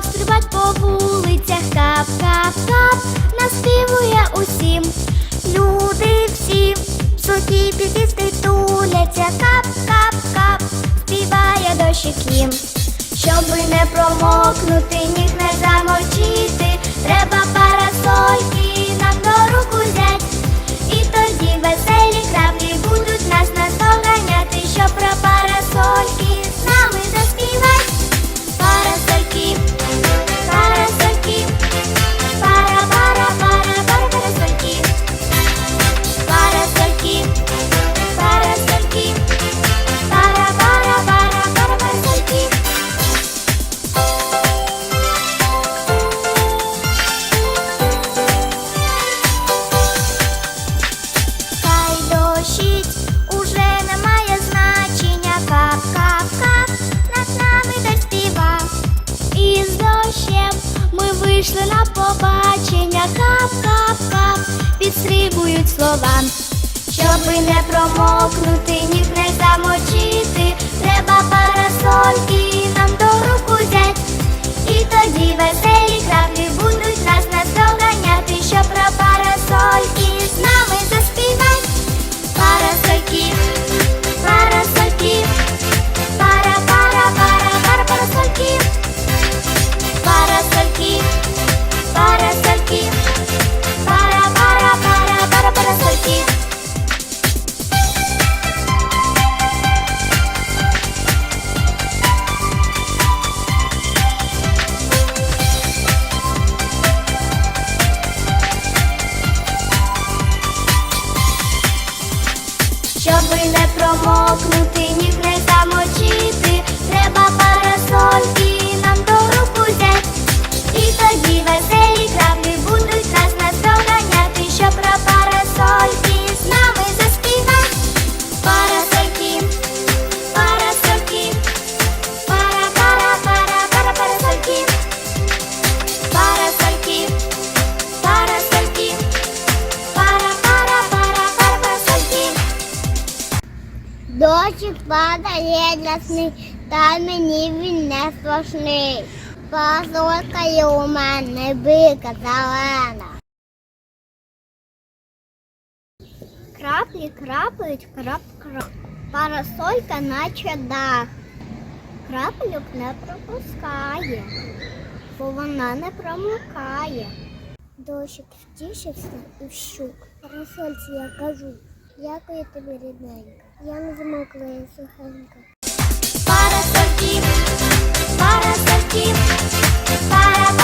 знов стрибать по вулицях, кап, кап, кап, наспівує усім. Люди всі в сухій підісти туляться, кап, кап, кап, співає дощик їм. Щоби не промокнути, ніг не замочити, побачення. Кап, кап, кап, підстрибують слова. Щоби не промокнути, ніг не замочити, треба парасольки Щоби не промокнути, ні не Дощик падає ясний, та мені він не страшний. Парасолька є у мене бика зелена. Краплі крапають, крап крап. Парасолька наче дах. Краплюк не пропускає, бо вона не промокає. Дощик втішився і вщук. Парасольці я кажу, дякую тобі, рідненька. Я не замокла, я сухенька. Пара сортів, пара, пара, пара.